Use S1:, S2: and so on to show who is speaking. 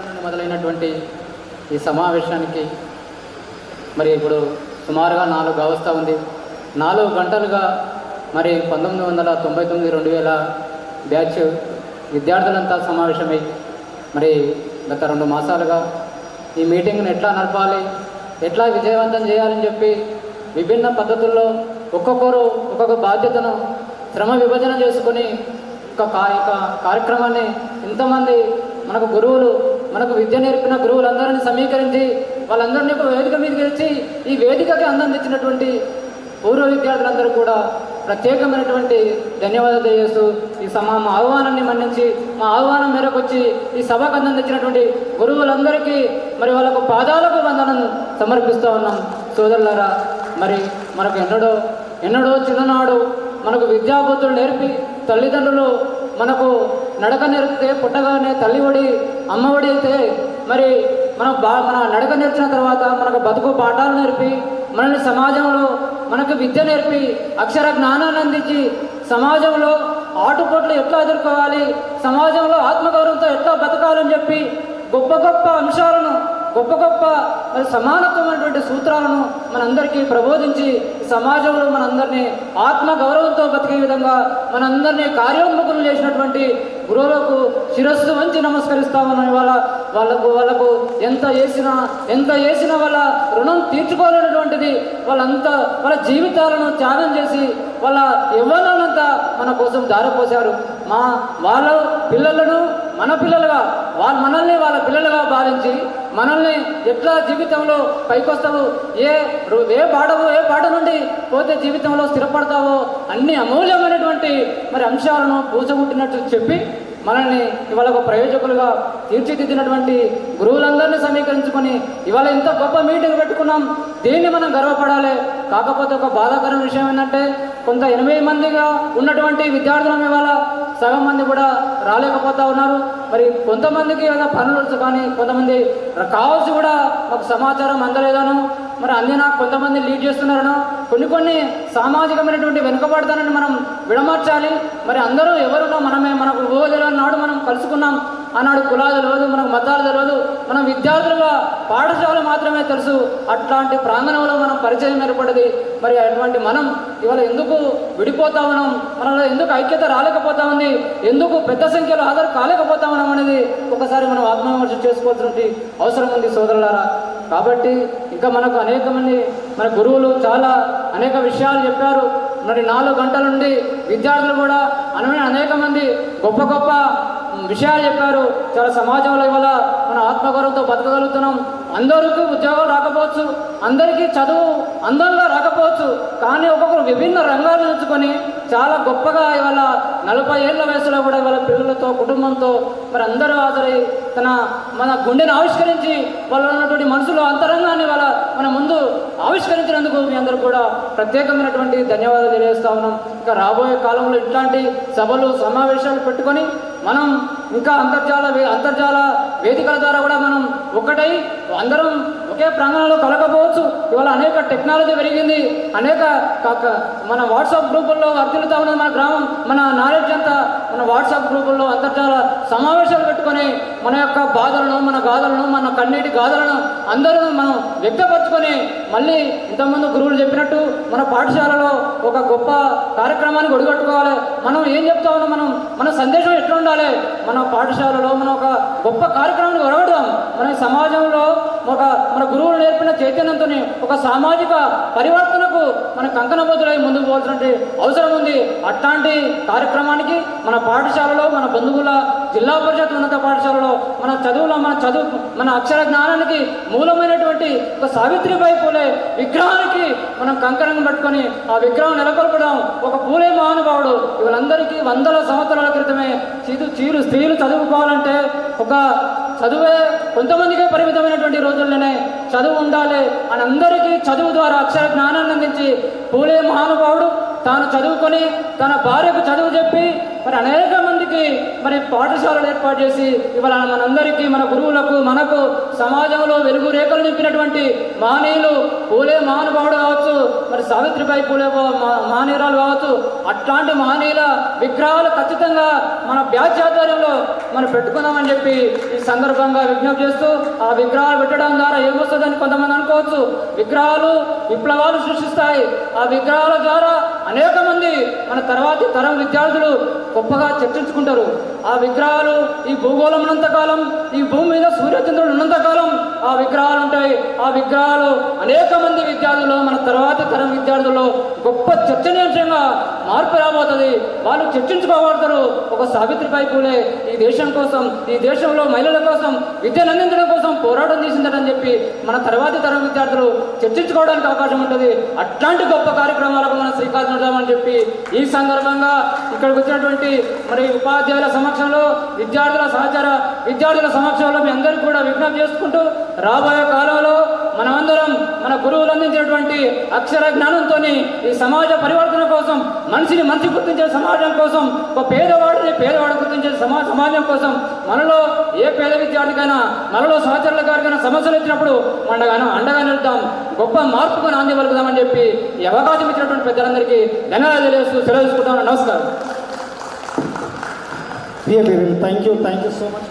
S1: నుండి మొదలైనటువంటి ఈ సమావేశానికి మరి ఇప్పుడు సుమారుగా నాలుగు అవస్థ ఉంది. నాలుగు గంటలుగా మరి పంతొమ్మిది వందల తొంభై తొమ్మిది రెండు వేల బ్యాచ్ విద్యార్థులంతా సమావేశమై మరి గత రెండు మాసాలుగా ఈ మీటింగ్ను ఎట్లా నడపాలి ఎట్లా విజయవంతం చేయాలని చెప్పి విభిన్న పద్ధతుల్లో ఒక్కొక్కరు ఒక్కొక్క బాధ్యతను శ్రమ విభజన చేసుకొని ఒక యొక్క కార్యక్రమాన్ని ఇంతమంది మనకు గురువులు మనకు విద్య నేర్పిన గురువులందరినీ సమీకరించి వాళ్ళందరినీ ఒక వేదిక మీదకి వచ్చి ఈ వేదికకి అందం తెచ్చినటువంటి పూర్వ విద్యార్థులందరూ కూడా ప్రత్యేకమైనటువంటి ధన్యవాదాలు తెలియజేస్తూ ఈ సమా మా ఆహ్వానాన్ని మన్నించి మా ఆహ్వానం మేరకు వచ్చి ఈ సభకు అందం తెచ్చినటువంటి గురువులందరికీ మరి వాళ్ళకు పాదాలకు వందనం సమర్పిస్తూ ఉన్నాం. సోదరులారా మరి మనకు ఎన్నడో ఎన్నడో చిన్ననాడు మనకు విద్యాబుద్ధులు నేర్పి తల్లిదండ్రులు మనకు నడక నేర్పితే పుట్టగానే తల్లి ఒడి అమ్మ ఒడి అయితే మరి మనం బా మన నడక నేర్చిన తర్వాత మనకు బతుకు పాఠాలు నేర్పి మనల్ని సమాజంలో మనకు విద్య నేర్పి అక్షర జ్ఞానాన్ని అందించి సమాజంలో ఆటుపోట్లు ఎట్లా ఎదుర్కోవాలి సమాజంలో ఆత్మగౌరవంతో ఎట్లా బతకాలని చెప్పి గొప్ప గొప్ప అంశాలను గొప్ప గొప్ప మరి సమానత్వమైనటువంటి సూత్రాలను మనందరికీ ప్రబోధించి సమాజంలో మనందరినీ ఆత్మ గౌరవంతో బతికే విధంగా మనందరినీ కార్యోన్ముఖులు చేసినటువంటి గురువులకు శిరస్సు వంచి నమస్కరిస్తామని వాళ్ళ వాళ్ళకు వాళ్ళకు ఎంత చేసినా ఎంత చేసినా వాళ్ళ రుణం తీర్చుకోలేనటువంటిది వాళ్ళంతా వాళ్ళ జీవితాలను త్యాగం చేసి వాళ్ళ యవ్వనాలంతా మన కోసం దారపోశారు. మా వాళ్ళ పిల్లలను మన పిల్లలుగా వాళ్ళ మనల్ని వాళ్ళ పిల్లలుగా భావించి మనల్ని ఎట్లా జీవితంలో పైకొస్తావు? ఏ ఏ పాడవు ఏ పాట నుండి పోతే జీవితంలో స్థిరపడతావో? అన్ని అమూల్యమైనటువంటి మరి అంశాలను పూసగుట్టినట్టు చెప్పి మనల్ని ఇవాళ ఒక ప్రయోజకులుగా తీర్చిదిద్దినటువంటి గురువులందరినీ సమీకరించుకొని ఇవాళ ఇంత గొప్ప మీటింగ్ పెట్టుకున్నాం. దీన్ని మనం గర్వపడాలి? కాకపోతే ఒక బాధాకరమైన విషయం ఏంటంటే కొంత ఎనభై మందిగా ఉన్నటువంటి విద్యార్థులం ఇవాళ సగం మంది కూడా రాలేకపోతా ఉన్నారు. మరి కొంతమందికి ఏదో పనులు కానీ కొంతమంది కావాల్సి కూడా మాకు సమాచారం అందలేదను మరి అందినా కొంతమంది లీడ్ చేస్తున్నారనో కొన్ని కొన్ని సామాజికమైనటువంటి వెనుకబడతానని మనం విడమర్చాలి. మరి అందరూ ఎవరున్నా మనమే మనకు ఊహ నాడు మనం కలుసుకున్నాం. ఆనాడు కులాలు తెలియదు మనకు మతాలు తెలియదు మనం విద్యార్థులుగా పాఠశాల మాత్రమే తెలుసు. అట్లాంటి ప్రాంగణంలో మనం పరిచయం ఏర్పడింది. మరి అటువంటి మనం ఇవాళ ఎందుకు విడిపోతా ఉన్నాం? మనలో ఎందుకు ఐక్యత రాలేకపోతా ఉంది? ఎందుకు పెద్ద సంఖ్యలో హాజరు కాలేకపోతా ఉన్నాం అనేది ఒకసారి మనం ఆత్మవిమర్శ చేసుకోవాల్సినటువంటి అవసరం ఉంది సోదరులారా. కాబట్టి ఇంకా మనకు అనేక మంది మన గురువులు చాలా అనేక విషయాలు చెప్పారు. మరి నాలుగు గంటల నుండి విద్యార్థులు కూడా అనే అనేక మంది గొప్ప గొప్ప విషయాలు చెప్పారు చాలా సమాజంలో ఇవాళ మన ఆత్మగౌరవంతో బతకగలుగుతున్నాం. అందరికీ ఉద్యోగం రాకపోవచ్చు అందరికీ చదువు అందంగా రాకపోవచ్చు కానీ ఒక్కొక్కరు విభిన్న రంగాలు ఎంచుకొని చాలా గొప్పగా ఇవాళ నలభై ఏళ్ళ వయసులో కూడా ఇవాళ పిల్లలతో కుటుంబంతో మరి అందరూ హాజరై తన మన గుండెని ఆవిష్కరించి వాళ్ళు ఉన్నటువంటి మనసులో అంతరంగాన్ని వాళ్ళ మన ముందు ఆవిష్కరించినందుకు మీ అందరూ కూడా ప్రత్యేకమైనటువంటి ధన్యవాదాలు తెలియజేస్తా ఉన్నాం. ఇంకా రాబోయే కాలంలో ఇట్లాంటి సభలు సమావేశాలు పెట్టుకొని మనం ఇంకా అంతర్జాల వే- అంతర్జాల వేదికల ద్వారా కూడా మనం ఒక్కటై అందరం ఒకే ప్రాంగణంలో కలగకపోవచ్చు ఇవాళ అనేక టెక్నాలజీ పెరిగింది. అనేక మన వాట్సాప్ గ్రూపుల్లో వర్తిల్లుతా ఉన్నది మన గ్రామం మన నాలెడ్జ్ అంతా మన వాట్సాప్ గ్రూపుల్లో అంతర్జాల సమావేశం మన యొక్క బాధలను మన గాథలను మన కన్నీటి గాథలను అందరూ మనం వ్యక్తపరచుకొని మళ్ళీ ఇంతకుముందు గురువులు చెప్పినట్టు మన పాఠశాలలో ఒక గొప్ప కార్యక్రమాన్ని గొడుగట్టుకోవాలి మనం ఏం చెప్తా ఉన్నాం? మనం మన సందేశం ఎట్లా ఉండాలి? మన పాఠశాలలో మనం ఒక గొప్ప కార్యక్రమాన్ని ఒరగడదాం మన సమాజంలో ఒక మన గురువులు నేర్పిన చైతన్యంతో ఒక సామాజిక పరివర్తన మన కంకణబద్దులై ముందుకు పోవాల్సిన అవసరం ఉంది. అట్లాంటి కార్యక్రమానికి మన పాఠశాలలో మన బంధువుల జిల్లా పరిషత్ ఉన్నత పాఠశాలలో మన చదువులో మన చదువు మన అక్షర జ్ఞానానికి మూలమైనటువంటి ఒక సావిత్రిబాయి పూలే విగ్రహానికి మనం కంకణం పట్టుకొని ఆ విగ్రహం నెలకొల్పడం ఒక పూలే మహానుభావుడు. వీళ్ళందరికీ వందల సంవత్సరాల క్రితమే చీరు చీరు స్త్రీలు చదువుకోవాలంటే ఒక చదువే కొంతమందికే పరిమితమైనటువంటి రోజుల్లోనే చదువు ఉండాలి అని అందరికీ చదువు ద్వారా అక్షర జ్ఞానాన్ని అందించి పూలే మహానుభావుడు. తాను చదువుకొని తన భార్యకు చదువు చెప్పి మరి అనేక మందికి మరి పాఠశాలలు ఏర్పాటు చేసి ఇవాళ మనందరికీ మన గురువులకు మనకు సమాజంలో వెలుగు రేఖలు నింపినటువంటి మహనీయులు పూలే మహానుభావుడు కావచ్చు. మరి సావిత్రిబాయి పూలే మా- కావచ్చు. అట్లాంటి మహనీయుల విగ్రహాలు ఖచ్చితంగా మన బ్యాచ్ ఆధ్వర్యంలో మనం పెట్టుకుందామని చెప్పి ఈ సందర్భంగా విజ్ఞప్తి చేస్తూ ఆ విగ్రహాలు పెట్టడం ద్వారా ఏమొస్తుందని కొంతమంది అనుకోవచ్చు. విగ్రహాలు విప్లవాలు సృష్టిస్తాయి. ఆ విగ్రహాల ద్వారా అనేక మంది మన తర్వాతి తరం విద్యార్థులు గొప్పగా చర్చించుకుంటారు. ఆ విగ్రహాలు ఈ భూగోళం ఉన్నంతకాలం ఈ భూమి మీద సూర్యచంద్రుడు ఉన్నంతకాలం ఆ విగ్రహాలు అనేక మంది విద్యార్థులు మన తర్వాతి తరం విద్యార్థుల్లో గొప్ప చర్చనీయాంశంగా మార్పు రాబోతుంది. వాళ్ళు చర్చించుకోబడతారు ఒక సావిత్రిబాయి పూలే ఈ దేశం కోసం ఈ దేశంలో మహిళల కోసం విద్యను అందించడం కోసం పోరాటం చేసిందటని చెప్పి మన తర్వాతి తరం విద్యార్థులు చర్చించుకోవడానికి అవకాశం ఉంటుంది. అట్లాంటి గొప్ప కార్యక్రమాలకు మనం శ్రీకాకుళం చుడదామని చెప్పి ఈ సందర్భంగా ఇక్కడికి వచ్చినటువంటి మరి ఉపాధ్యాయుల సమక్షంలో విద్యార్థుల సహచార విద్యార్థుల సమక్షంలో మీ అందరికీ కూడా విజ్ఞప్తి చేసుకుంటూ రాబోయే కాలంలో మనమందరం మన గురువులు అందించినటువంటి అక్షర జ్ఞానంతో ఈ సమాజ పరివర్తన కోసం మనిషిని మనిషి గుర్తించే సమాజం కోసం ఒక పేదవాడిని పేదవాడు గుర్తించే సమా సమాజం కోసం మనలో ఏ పేద విద్యార్థికైనా మనలో సహచరుల గారికైనా సమస్యలు వచ్చినప్పుడు మనగానో అండగా నిలుద్దాం గొప్ప మార్పుకు నాంది పలుకుదామని చెప్పి ఈ అవకాశం ఇచ్చినటువంటి పెద్దలందరికీ ధన్యవాదాలు తెలియజేస్తూ సెలవు తీసుకుంటాను నమస్కారం
S2: thank you thank you so much.